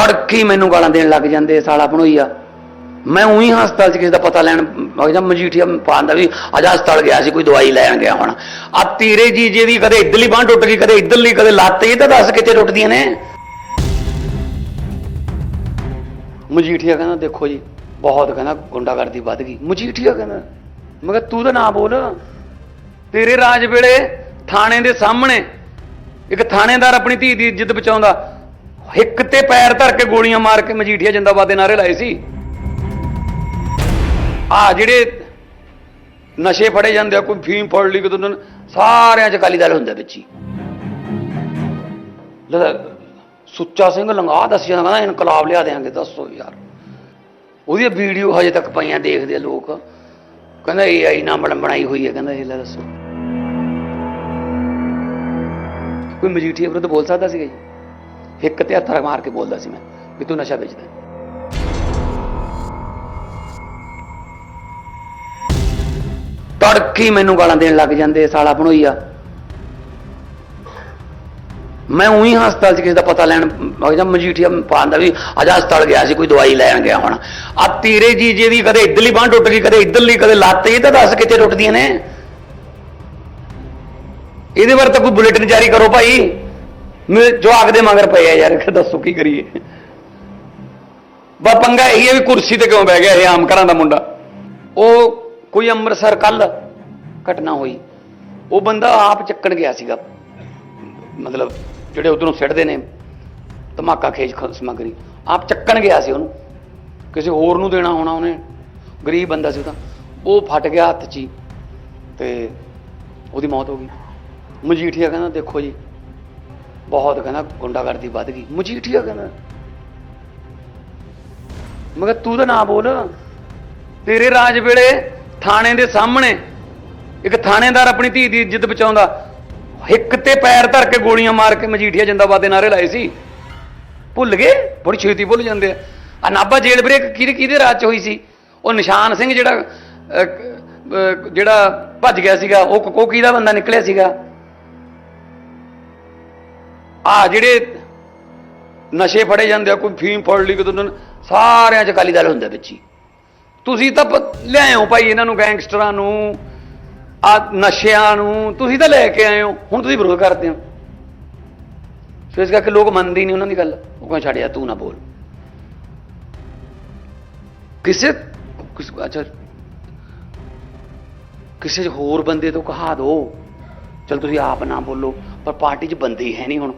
ਤੜਕੀ ਮੈਨੂੰ ਗਾਲਾਂ ਦੇਣ ਲੱਗ ਜਾਂਦੇ ਸਾਲਾ ਬਣੋਈਆ ਮੈਂ ਉਹੀ ਹਸਪਤਾਲ 'ਚ ਕਿਸੇ ਦਾ ਪਤਾ ਲੈਣ ਵਗ ਜਾ ਮਜੀਠੀਆ ਪਾਉਂਦਾ ਵੀ, ਅੱਜ ਹਸਪਤਾਲ ਗਿਆ ਸੀ, ਕੋਈ ਦਵਾਈ ਲੈਣ ਗਿਆ ਹੁਣ। ਆ ਤੀਰੇ ਜੀਜੇ ਦੀ ਕਦੇ ਇੱਧਰਲੀ ਬਾਂਹ ਟੁੱਟ ਗਈ, ਕਦੇ ਇੱਧਰਲੀ, ਕਦੇ ਲੱਤ, ਇਹ ਤਾਂ ਦੱਸ ਕਿੱਥੇ ਟੁੱਟਦੀਆਂ ਨੇ। ਮਜੀਠੀਆ ਕਹਿੰਦਾ, ਦੇਖੋ ਜੀ, ਬਹੁਤ ਕਹਿੰਦਾ ਗੁੰਡਾਗਰਦੀ ਵੱਧ ਗਈ। ਮਜੀਠੀਆ ਕਹਿੰਦਾ, ਮੈਂ ਕਿਹਾ, ਤੂੰ ਤਾਂ ਨਾ ਬੋਲ। ਤੇਰੇ ਰਾਜ ਵੇਲੇ ਥਾਣੇ ਦੇ ਸਾਹਮਣੇ ਇੱਕ ਥਾਣੇਦਾਰ ਆਪਣੀ ਧੀ ਦੀ ਇੱਜ਼ਤ ਬਚਾਉਂਦਾ। ਹਿੱਕ ਤੇ ਪੈਰ ਧਰ ਕੇ ਗੋਲੀਆਂ ਮਾਰ ਕੇ ਮਜੀਠੀਆ ਜਿੰਦਾਬਾਦ ਦੇ ਨਾਰੇ ਲਾਏ ਸੀ। ਆ ਜਿਹੜੇ ਨਸ਼ੇ ਫੜੇ ਜਾਂਦੇ ਆ, ਕੋਈ ਫੀਮ ਫੜ ਲਈ ਕਿਦੋਂ ਸਾਰਿਆਂ ਚ ਅਕਾਲੀ ਦਲ ਹੁੰਦਾ ਵਿੱਚ ਹੀ। ਸੁੱਚਾ ਸਿੰਘ ਲੰਗਾ ਦੱਸਿਆ, ਕਹਿੰਦਾ ਇਨਕਲਾਬ ਲਿਆ ਦੇਾਂਗੇ ਦੱਸੋ ਯਾਰ। ਉਹਦੀ ਵੀਡੀਓ ਹਜੇ ਤੱਕ ਪਈਆਂ ਦੇਖਦੇ ਆ ਲੋਕ। ਕਹਿੰਦਾ ਇਹ ਆਈ ਨਾ ਬਣ ਬਣਾਈ ਹੋਈ ਹੈ, ਕਹਿੰਦਾ ਇਹ ਲੈ ਦੱਸੋ। ਕੋਈ ਮਜੀਠੀਆ ਵਿਰੁੱਧ ਬੋਲ ਸਕਦਾ ਸੀਗਾ ਜੀ? ਇੱਕ ਤੇ ਹੱਥ ਮਾਰ ਕੇ ਬੋਲਦਾ ਸੀ ਮੈਂ ਵੀ ਤੂੰ ਨਸ਼ਾ ਵੇਚਦਾ। ਤੜਕੀ ਮੈਨੂੰ ਗਾਲਾਂ ਦੇਣ ਲੱਗ ਜਾਂਦੇ ਸਾਲਾ ਬਣੋਈਆ। ਮੈਂ ਉਹੀ ਹਸਪਤਾਲ 'ਚ ਕਿਸੇ ਦਾ ਪਤਾ ਲੈਣ ਵਗ ਮਜੀਠੀਆ ਪਾਉਂਦਾ ਵੀ ਅੱਜ ਹਸਪਤਾਲ ਗਿਆ ਸੀ, ਕੋਈ ਦਵਾਈ ਲੈਣ ਗਿਆ ਹੁਣ। ਆ ਤੀਰੇ ਜੀਜੇ ਦੀ ਕਦੇ ਇੱਧਰਲੀ ਬਾਂਹ ਟੁੱਟ ਗਈ, ਕਦੇ ਇੱਧਰਲੀ, ਕਦੇ ਲੱਤ, ਇਹ ਤਾਂ ਦੱਸ ਕਿੱਥੇ ਟੁੱਟਦੀਆਂ ਨੇ? ਇਹਦੇ ਬਾਰੇ ਤਾਂ ਕੋਈ ਬੁਲੇਟਿਨ ਜਾਰੀ ਕਰੋ ਭਾਈ। ਮੇਰੇ ਜਵਾਕ ਦੇ ਮਗਰ ਪਏ ਆ ਯਾਰ ਦੱਸੋ ਕੀ ਕਰੀਏ? ਬਾ ਪੰਗਾ ਇਹੀ ਹੈ ਵੀ ਕੁਰਸੀ ਤੇ ਕਿਉਂ ਬਹਿ ਗਿਆ ਇਹ ਆਮ ਘਰਾਂ ਦਾ ਮੁੰਡਾ? ਉਹ ਕੋਈ ਅੰਮ੍ਰਿਤਸਰ ਕੱਲ ਘਟਨਾ ਹੋਈ। ਉਹ ਬੰਦਾ ਆਪ ਚੱਕਣ ਗਿਆ ਸੀਗਾ। ਮਤਲਬ ਜਿਹੜੇ ਉਧਰੋਂ ਸਿੱਟਦੇ ਨੇ, ਧਮਾਕਾ ਖੇਜ ਖ- ਸਮੱਗਰੀ। ਆਪ ਚੱਕਣ ਗਿਆ ਸੀ ਉਹਨੂੰ। ਕਿਸੇ ਹੋਰ ਨੂੰ ਦੇਣਾ ਹੋਣਾ ਉਹਨੇ। ਗਰੀਬ ਬੰਦਾ ਸੀ ਉਹ ਤਾਂ। ਉਹ ਫਟ ਗਿਆ ਹੱਥ 'ਚ ਹੀ ਤੇ ਉਹਦੀ ਮੌਤ ਹੋ ਗਈ। ਮਜੀਠੀਆ ਕਹਿੰਦਾ, ਦੇਖੋ ਜੀ ਬਹੁਤ ਕਹਿੰਦਾ ਗੁੰਡਾਗਰਦੀ ਵੱਧ ਗਈ। ਮਜੀਠੀਆ ਕਹਿੰਦਾ। ਮਗਰ ਤੂੰ ਤਾਂ ਨਾ ਬੋਲ। ਤੇਰੇ ਰਾਜ ਵੇਲੇ ਥਾਣੇ ਦੇ ਸਾਹਮਣੇ ਇੱਕ ਥਾਣੇਦਾਰ ਆਪਣੀ ਧੀ ਦੀ ਇੱਜ਼ਤ ਬਚਾਉਂਦਾ। ਹਿੱਕ ਤੇ ਪੈਰ ਧਰ ਕੇ ਗੋਲੀਆਂ ਮਾਰ ਕੇ ਮਜੀਠੀਆ ਜਿੰਦਾਬਾਦ ਦੇ ਨਾਰੇ ਲਾਏ ਸੀ। ਭੁੱਲ ਗਏ? ਬੜੀ ਛੇਤੀ ਭੁੱਲ ਜਾਂਦੇ ਆ। ਆ ਨਾਭਾ ਜੇਲ੍ਹ ਬ੍ਰੇਕ ਕਿਹਦੇ ਕਿਹਦੇ ਰਾਜ ਚ ਹੋਈ ਸੀ? ਉਹ ਨਿਸ਼ਾਨ ਸਿੰਘ ਜਿਹੜਾ ਜਿਹੜਾ ਭੱਜ ਗਿਆ ਸੀਗਾ, ਉਹ ਕੋਕੀ ਦਾ ਬੰਦਾ ਨਿਕਲਿਆ ਸੀਗਾ? ਆ ਜਿਹੜੇ ਨਸ਼ੇ ਫੜੇ ਜਾਂਦੇ ਆ, ਕੋਈ ਫੀਮ ਫੜ ਲਈ ਕਿਦੋਂ ਸਾਰਿਆਂ ਚ ਅਕਾਲੀ ਦਲ ਹੁੰਦਾ ਵਿੱਚ ਹੀ। ਤੁਸੀਂ ਤਾਂ ਲਿਆਇਓ ਭਾਈ ਇਹਨਾਂ ਨੂੰ, ਗੈਂਗਸਟਰਾਂ ਨੂੰ, ਆ ਨਸ਼ਿਆਂ ਨੂੰ, ਤੁਸੀਂ ਤਾਂ ਲੈ ਕੇ ਆਏ ਹੋ, ਹੁਣ ਤੁਸੀਂ ਵਿਰੋਧ ਕਰਦੇ ਹੋ। ਸੋ ਇਸ ਕਰਕੇ ਲੋਕ ਮੰਨਦੇ ਨਹੀਂ ਉਹਨਾਂ ਦੀ ਗੱਲ। ਉਹ ਕਹਿੰਦੇ ਛੱਡ ਯਾਰ, ਤੂੰ ਨਾ ਬੋਲ। ਕਿਸੇ ਅੱਛਾ। ਕਿਸੇ ਹੋਰ ਬੰਦੇ ਤੋਂ ਕਹਾ ਦੋ। ਚਲ ਤੁਸੀਂ ਆਪ ਨਾ ਬੋਲੋ, ਪਰ ਪਾਰਟੀ 'ਚ ਬੰਦੇ ਹੀ ਹੈ ਨਹੀਂ ਹੁਣ।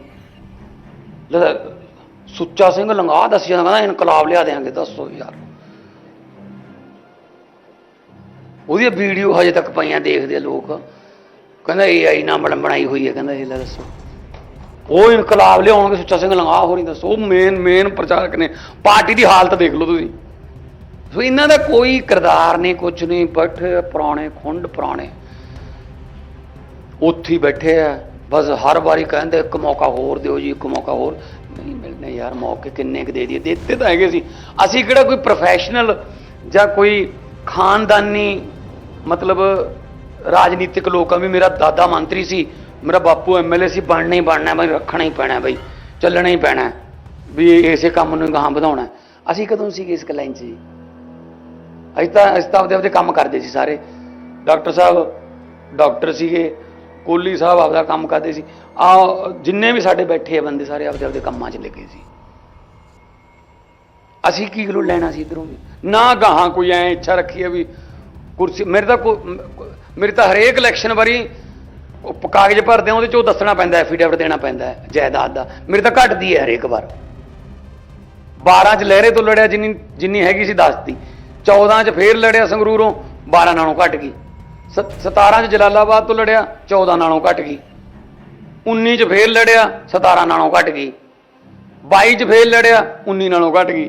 ਸੁੱਚਾ ਸਿੰਘ ਲੰਗਾ ਦੱਸਿਆ ਜਾਂਦਾ ਕਹਿੰਦਾ ਇਨਕਲਾਬ ਲਿਆ ਦੇਾਂਗੇ ਦੱਸੋ ਯਾਰ। ਉਹਦੀ ਵੀਡੀਓ ਹਜੇ ਤੱਕ ਪਈਆਂ ਦੇਖਦੇ ਲੋਕ। ਕਹਿੰਦਾ ਇਹ ਆਈ ਨਾ ਬਣ ਬਣਾਈ ਹੋਈ ਹੈ, ਕਹਿੰਦਾ ਇਹ ਲੈ ਦੱਸੋ। ਉਹ ਇਨਕਲਾਬ ਲਿਆਉਣਗੇ, ਸੁੱਚਾ ਸਿੰਘ ਲੰਗਾ ਹੋ ਨਹੀਂ ਦੱਸੋ। ਉਹ ਮੇਨ ਮੇਨ ਪ੍ਰਚਾਰਕ ਨੇ। ਪਾਰਟੀ ਦੀ ਹਾਲਤ ਦੇਖ ਲਓ ਤੁਸੀਂ। ਸੋ ਇਹਨਾਂ ਦਾ ਕੋਈ ਕਿਰਦਾਰ ਨਹੀਂ ਕੁਝ ਨਹੀਂ, ਬੈਠੇ ਪੁਰਾਣੇ ਖੁੰਡ, ਪੁਰਾਣੇ। ਉੱਥੇ ਬੈਠੇ ਆ। ਬਸ ਹਰ ਵਾਰੀ ਕਹਿੰਦੇ, ਇੱਕ ਮੌਕਾ ਹੋਰ ਦਿਓ ਜੀ, ਇੱਕ ਮੌਕਾ ਹੋਰ। ਨਹੀਂ ਮਿਲਨੇ ਯਾਰ, ਮੌਕੇ ਕਿੰਨੇ ਕੁ ਦੇ ਦਈਏ। ਦਿੱਤੇ ਤਾਂ ਹੈਗੇ ਸੀ। ਅਸੀਂ ਕਿਹੜਾ ਕੋਈ ਪ੍ਰੋਫੈਸ਼ਨਲ ਜਾਂ ਕੋਈ ਖਾਨਦਾਨੀ, ਮਤਲਬ ਰਾਜਨੀਤਿਕ ਲੋਕਾਂ ਵੀ ਮੇਰਾ ਦਾਦਾ ਮੰਤਰੀ ਸੀ, ਮੇਰਾ ਬਾਪੂ ਐਮਐਲਏ ਸੀ, ਬਣਨਾ ਹੀ ਬਣਨਾ, ਬਈ ਰੱਖਣਾ ਹੀ ਪੈਣਾ, ਬਈ ਚੱਲਣਾ ਹੀ ਪੈਣਾ ਵੀ ਇਸੇ ਕੰਮ ਨੂੰ ਗਾਹਾਂ ਵਧਾਉਣਾ। ਅਸੀਂ ਕਦੋਂ ਸੀਗੇ ਇਸ ਲਾਈਨ 'ਚ ਜੀ? ਅਸੀਂ ਤਾਂ ਅਸੀਂ ਤਾਂ ਆਪਦੇ ਆਪਦੇ ਕੰਮ ਕਰਦੇ ਸੀ ਸਾਰੇ। ਡਾਕਟਰ ਸਾਹਿਬ, ਡਾਕਟਰ ਸੀਗੇ ਕੋਲੀ ਸਾਹਿਬ ਆਪਦਾ ਕੰਮ ਕਰਦੇ ਸੀ। ਆ, ਜਿੰਨੇ ਵੀ ਸਾਡੇ ਬੈਠੇ ਆ ਬੰਦੇ, ਸਾਰੇ ਆਪਦੇ ਆਪਦੇ ਕੰਮਾਂ 'ਚ ਲੱਗੇ ਸੀ। ਅਸੀਂ ਕੀ ਗਲੂ ਲੈਣਾ ਸੀ ਇਧਰੋਂ ਵੀ? ਨਾ ਗਾਹਾਂ ਕੋਈ ਐ ਇੱਛਾ ਰੱਖੀ ਹੈ ਵੀ ਕੁਰਸੀ, ਮੇਰੇ ਤਾਂ ਕੋ- ਮ- ਤਾਂ ਹਰੇਕ ਇਲੈਕਸ਼ਨ ਵਾਰੀ ਕਾਗਜ਼ ਭਰਦੇ ਆ, ਉਹਦੇ 'ਚ ਉਹ ਦੱਸਣਾ ਪੈਂਦਾ ਐਫੀਡੇਵਿਟ ਦੇਣਾ ਪੈਂਦਾ, ਜਾਇਦਾਦ ਦਾ। ਮੇਰੇ ਤਾਂ ਘਟਦੀ ਹੈ ਹਰੇਕ ਵਾਰ। 12 ਚ ਲਹਿਰੇ ਤੋਂ ਲੜਿਆ ਜਿੰਨੀ ਜਿੰਨੀ ਹੈਗੀ ਸੀ 10 ਦੀ 14 ਚ ਫੇਰ ਲੜਿਆ ਸੰਗਰੂਰੋਂ 12 ਨਾਲੋਂ ਘਟ ਗਈ। 17 ਚ ਜਲਾਲਾਬਾਦ ਤੋਂ ਲੜਿਆ 14 ਨਾਲੋਂ ਘਟ ਗਈ। 19 ਚ ਫੇਰ ਲੜਿਆ 17 ਨਾਲੋਂ ਘਟ ਗਈ। 22 ਚ ਫੇਰ ਲੜਿਆ 19 ਨਾਲੋਂ ਘਟ ਗਈ।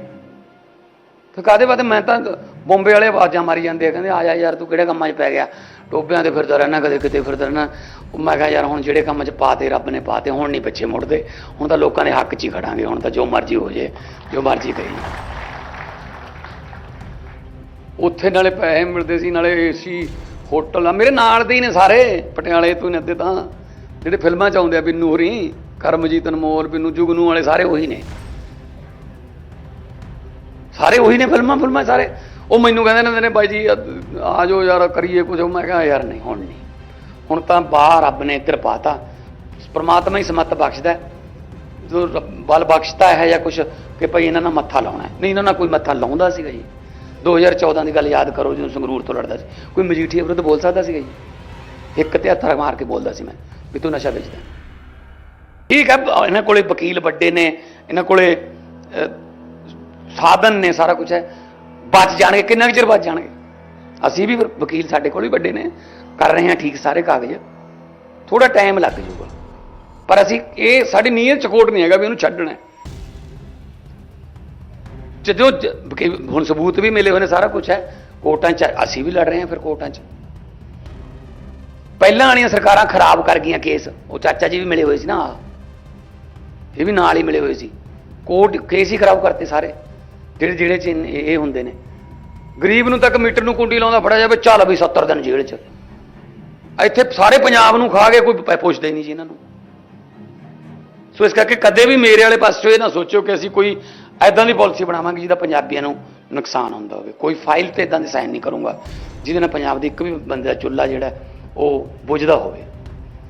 ਤੇ ਕਾਦੇ ਬਾਤ ਮੈਂ ਤਾਂ ਬੰਬੇ ਵਾਲੇ ਆਵਾਜ਼ਾਂ ਮਾਰੀ ਜਾਂਦੇ ਆ, ਕਹਿੰਦੇ ਆ ਜਾ ਯਾਰ ਤੂੰ ਕਿਹੜੇ ਕੰਮਾਂ 'ਚ ਪੈ ਗਿਆ? ਟੋਬਿਆਂ ਤੇ ਫਿਰਦਾ ਰਹਿਣਾ, ਕਦੇ ਕਿਤੇ ਫਿਰਦਾ ਰਹਿਣਾ। ਉਹ ਮੈਂ ਕਿਹਾ ਯਾਰ ਹੁਣ ਜਿਹੜੇ ਕੰਮ 'ਚ ਪਾਤੇ, ਰੱਬ ਨੇ ਪਾਤੇ, ਹੁਣ ਨਹੀਂ ਪਿੱਛੇ ਮੁੜਦੇ। ਹੁਣ ਤਾਂ ਲੋਕਾਂ ਦੇ ਹੱਕ 'ਚ ਹੀ ਖੜਾਂਗੇ, ਹੁਣ ਤਾਂ ਜੋ ਮਰਜ਼ੀ ਹੋ ਜੇ, ਜੋ ਮਰਜ਼ੀ ਕਰੀ ਉੱਥੇ ਨਾਲੇ ਪੈਸੇ ਮਿਲਦੇ ਸੀ, ਨਾਲੇ ਏਸੀ ਹੋਟਲ ਆ, ਮੇਰੇ ਨਾਲ ਦੇ ਹੀ ਨੇ ਸਾਰੇ। ਪਟਿਆਲੇ ਤੋਂ ਨੇ ਅੱਧੇ ਤਾਂ। ਜਿਹੜੇ ਫਿਲਮਾਂ 'ਚ ਆਉਂਦੇ ਆ, ਬਿੰਨੂ ਹੋਰੀ, ਕਰਮਜੀਤ ਅਨਮੋਲ, ਬਿੰਨੂ ਜੁਗਨੂ ਵਾਲੇ, ਸਾਰੇ ਉਹੀ ਨੇ। ਸਾਰੇ ਉਹੀ ਨੇ ਫਿਲਮਾਂ ਫਿਲਮਾਂ ਸਾਰੇ। ਉਹ ਮੈਨੂੰ ਕਹਿੰਦੇ ਨੇ ਨੇ, ਬਾਈ ਜੀ, ਆ ਜਾਓ ਯਾਰ, ਕਰੀਏ ਕੁਝ ਮੈਂ ਕਿਹਾ, ਯਾਰ, ਨਹੀਂ, ਹੁਣ ਨਹੀਂ। ਹੁਣ ਤਾਂ ਬਾਹਰ ਰੱਬ ਨੇ ਇੱਧਰ ਪਾਤਾ ਪ੍ਰਮਾਤਮਾ ਹੀ ਸਮੱਤ ਬਖਸ਼ਦਾ ਹੈ। ਜੋ ਬਲ ਬਖਸ਼ਦਾ ਹੈ ਜਾਂ ਕੁਝ ਕਿ ਭਈ ਇਹਨਾਂ ਨਾਲ ਮੱਥਾ ਲਾਉਣਾ ਨਹੀਂ, ਇਹਨਾਂ ਨਾਲ ਕੋਈ ਮੱਥਾ ਲਾਉਂਦਾ ਸੀਗਾ ਜੀ। 2014 ਦੀ ਗੱਲ ਯਾਦ ਕਰੋ ਜਦੋਂ ਸੰਗਰੂਰ ਤੋਂ ਲੜਦਾ ਸੀ। ਕੋਈ ਮਜੀਠੀਆ ਵਿਰੁੱਧ ਬੋਲ ਸਕਦਾ ਸੀਗਾ ਜੀ ਇੱਕ ਤੇ ਹੱਥ ਮਾਰ ਕੇ ਬੋਲਦਾ ਸੀ ਮੈਂ ਵੀ ਤੂੰ ਨਸ਼ਾ ਵੇਚਦਾ। ਠੀਕ ਹੈ, ਇਹਨਾਂ ਕੋਲੇ ਵਕੀਲ ਵੱਡੇ ਨੇ, ਇਹਨਾਂ ਕੋਲੇ ਸਾਧਨ ਨੇ, ਸਾਰਾ ਕੁਝ ਹੈ। ਬਚ ਜਾਣਗੇ, ਕਿੰਨਾ ਕੁ ਚਿਰ ਬਚ ਜਾਣਗੇ? ਅਸੀਂ ਵੀ ਵਕੀਲ ਸਾਡੇ ਕੋਲ ਵੀ ਵੱਡੇ ਨੇ, ਕਰ ਰਹੇ ਹਾਂ ਠੀਕ ਸਾਰੇ ਕਾਗਜ਼। ਥੋੜਾ ਟਾਈਮ ਲੱਗ ਜਾਊਗਾ। ਪਰ ਅਸੀਂ ਇਹ, ਸਾਡੀ ਨੀਅਤ ਚ ਕੋਟ ਨਹੀਂ ਹੈਗਾ ਵੀ ਉਹਨੂੰ ਛੱਡਣਾ ਜਦੋਂ ਹੁਣ ਸਬੂਤ ਵੀ ਮਿਲੇ ਹੋਏ ਨੇ, ਸਾਰਾ ਕੁਝ ਹੈ। ਕੋਰਟਾਂ 'ਚ ਅਸੀਂ ਵੀ ਲੜ ਰਹੇ ਹਾਂ ਫਿਰ ਕੋਰਟਾਂ 'ਚ। ਪਹਿਲਾਂ ਵਾਲੀਆਂ ਸਰਕਾਰਾਂ ਖਰਾਬ ਕਰ ਗਈਆਂ ਕੇਸ। ਉਹ ਚਾਚਾ ਜੀ ਵੀ ਮਿਲੇ ਹੋਏ ਸੀ ਨਾ ਇਹ ਵੀ ਨਾਲ ਹੀ ਮਿਲੇ ਹੋਏ ਸੀ। ਕੋਰਟ ਕੇਸ ਹੀ ਖਰਾਬ ਕਰਤੇ ਸਾਰੇ। ਜਿਹੜੇ ਜਿਹੜੇ ਚ ਇਹ ਹੁੰਦੇ ਨੇ। ਗਰੀਬ ਨੂੰ ਤੱਕ ਮੀਟਰ ਨੂੰ ਕੁੰਡੀ ਲਾਉਂਦਾ ਫੜਿਆ ਜਾਵੇ, ਚੱਲ ਵੀ 70 ਦਿਨ ਜੇਲ੍ਹ 'ਚ। ਇੱਥੇ ਸਾਰੇ ਪੰਜਾਬ ਨੂੰ ਖਾ ਕੇ ਕੋਈ ਪ- ਪੁੱਛਦਾ ਹੀ ਨਹੀਂ ਜੀ ਇਹਨਾਂ ਨੂੰ। ਸੋ ਇਸ ਕਰਕੇ ਕਦੇ ਵੀ ਮੇਰੇ ਵਾਲੇ ਪਾਸੇ ਇਹ ਨਾ ਸੋਚਿਓ ਕਿ ਅਸੀਂ ਕੋਈ ਐਦਾਂ ਦੀ ਪਾਲਿਸੀ ਬਣਾਵਾਂਗੇ ਜਿਹਦਾ ਪੰਜਾਬੀਆਂ ਨੂੰ ਨੁਕਸਾਨ ਹੁੰਦਾ ਹੋਵੇ। ਕੋਈ ਫਾਈਲ ਤੇ ਇਦਾਂ ਦੇ ਸਾਈਨ ਨਹੀਂ ਕਰੂੰਗਾ, ਜਿਹਦੇ ਨਾਲ ਪੰਜਾਬ ਦੇ ਇੱਕ ਵੀ ਬੰਦੇ ਦਾ ਚੁੱਲ੍ਹਾ ਜਿਹੜਾ, ਉਹ ਬੁਝਦਾ ਹੋਵੇ।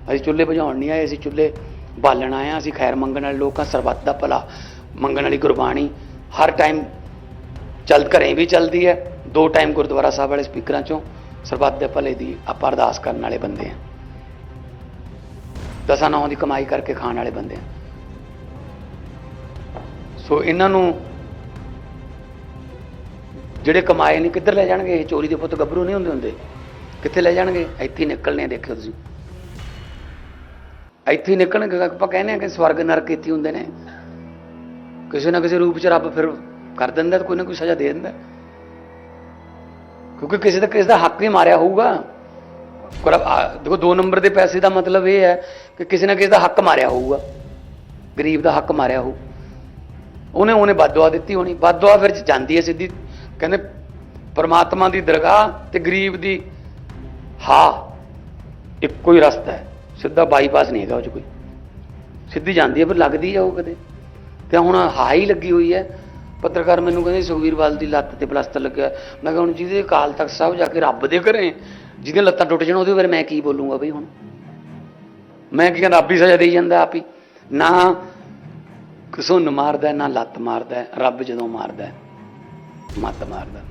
ਅਸੀਂ ਚੁੱਲ੍ਹੇ ਬੁਝਾਉਣ ਨਹੀਂ ਆਏ, ਅਸੀਂ ਚੁੱਲ੍ਹੇ ਬਾਲਣ ਆਏ ਹਾਂ, ਅਸੀਂ ਖੈਰ ਮੰਗਣ ਵਾਲੇ ਲੋਕਾਂ ਸਰਬੱਤ ਦਾ ਭਲਾ, ਮੰਗਣ ਵਾਲੀ ਗੁਰਬਾਣੀ ਹਰ ਟਾਈਮ ਚੱਲ ਘਰੇ ਵੀ ਚੱਲਦੀ ਹੈ। ਦੋ ਟਾਈਮ ਗੁਰਦੁਆਰਾ ਸਾਹਿਬ ਵਾਲੇ ਸਪੀਕਰਾਂ ਚੋਂ ਸਰਬੱਤ ਦੇ ਭਲੇ ਦੀ ਆਪਾਂ ਅਰਦਾਸ ਕਰਨ ਵਾਲੇ ਬੰਦੇ ਆ ਦਸਾਂ ਨੌਂ ਦੀ ਕਮਾਈ ਕਰਕੇ ਖਾਣ ਵਾਲੇ ਬੰਦੇ ਆ ਸੋ ਇਹਨਾਂ ਨੂੰ ਜਿਹੜੇ ਕਮਾਏ ਨੇ, ਕਿੱਧਰ ਲੈ ਜਾਣਗੇ? ਇਹ ਚੋਰੀ ਦੇ ਪੁੱਤ ਗੱਭਰੂ ਨਹੀਂ ਹੁੰਦੇ ਹੁੰਦੇ। ਕਿੱਥੇ ਲੈ ਜਾਣਗੇ? ਇੱਥੇ ਨਿਕਲਣੇ ਦੇਖਿਓ ਤੁਸੀਂ। ਇੱਥੇ ਨਿਕਲਣਗੇ, ਆਪਾਂ ਕਹਿੰਦੇ ਆ ਕਿ ਸਵਰਗ ਨਰਕ ਇੱਥੇ ਹੁੰਦੇ ਨੇ। ਕਿਸੇ ਨਾ ਕਿਸੇ ਰੂਪ ਚ ਰੱਬ ਫਿਰ ਕਰ ਦਿੰਦਾ ਕੋਈ ਨਾ ਕੋਈ ਸਜ਼ਾ ਦੇ ਦਿੰਦਾ। ਕਿਉਂਕਿ ਕਿਸੇ ਦਾ ਕਿਸੇ ਦਾ ਹੱਕ ਹੀ ਮਾਰਿਆ ਹੋਊਗਾ। ਪਰ ਦੇਖੋ, ਦੋ ਨੰਬਰ ਦੇ ਪੈਸੇ ਦਾ ਮਤਲਬ ਇਹ ਹੈ ਕਿ ਕਿਸੇ ਨਾ ਕਿਸੇ ਦਾ ਹੱਕ ਮਾਰਿਆ ਹੋਊਗਾ। ਗਰੀਬ ਦਾ ਹੱਕ ਮਾਰਿਆ ਹੋਊ। ਉਹਨੇ ਉਹਨੇ ਬਦਦੁਆ ਦਿੱਤੀ ਹੋਣੀ। ਬਦਦੁਆ ਫਿਰ ਜਾਂਦੀ ਹੈ ਸਿੱਧੀ। ਕਹਿੰਦੇ ਪਰਮਾਤਮਾ ਦੀ ਦਰਗਾਹ ਤੇ ਗਰੀਬ ਦੀ ਹਾ। ਇੱਕੋ ਹੀ ਰਸਤਾ ਹੈ। ਸਿੱਧਾ ਬਾਈਪਾਸ ਨਹੀਂ ਹੈਗਾ ਉਹ ਚ ਕੋਈ। ਸਿੱਧੀ ਜਾਂਦੀ ਹੈ, ਫਿਰ ਲੱਗਦੀ ਹੈ ਉਹ ਕਦੇ। ਤੇ ਹੁਣ ਹਾਈ ਲੱਗੀ ਹੋਈ ਹੈ। ਪੱਤਰਕਾਰ ਮੈਨੂੰ ਕਹਿੰਦੇ ਸੁਖਵੀਰ ਬਾਲ ਦੀ ਲੱਤ ਤੇ ਪਲਸਤਰ ਲੱਗਿਆ। ਮੈਂ ਕਿਹਾ ਹੁਣ ਜਿਹਦੇ ਅਕਾਲ ਤਖਤ ਸਾਹਿਬ ਜਾ ਕੇ ਰੱਬ ਦੇ ਘਰੇ ਜਿਹਦੀਆਂ ਲੱਤਾਂ ਟੁੱਟ ਜਾਣ, ਉਹਦੇ ਬਾਰੇ ਮੈਂ ਕੀ ਬੋਲੂੰਗਾ ਬਈ ਹੁਣ? ਮੈਂ ਕੀ ਕਹਿੰਦਾ, ਆਪ ਹੀ ਸਜ਼ਾ ਦੇਈ ਜਾਂਦਾ, ਆਪ ਹੀ। ਨਾ ਘਸੁੰਨ ਮਾਰਦਾ ਨਾ ਲੱਤ ਮਾਰਦਾ ਰੱਬ ਜਦੋਂ ਮਾਰਦਾ ਮੱਤ ਮਾਰਦਾ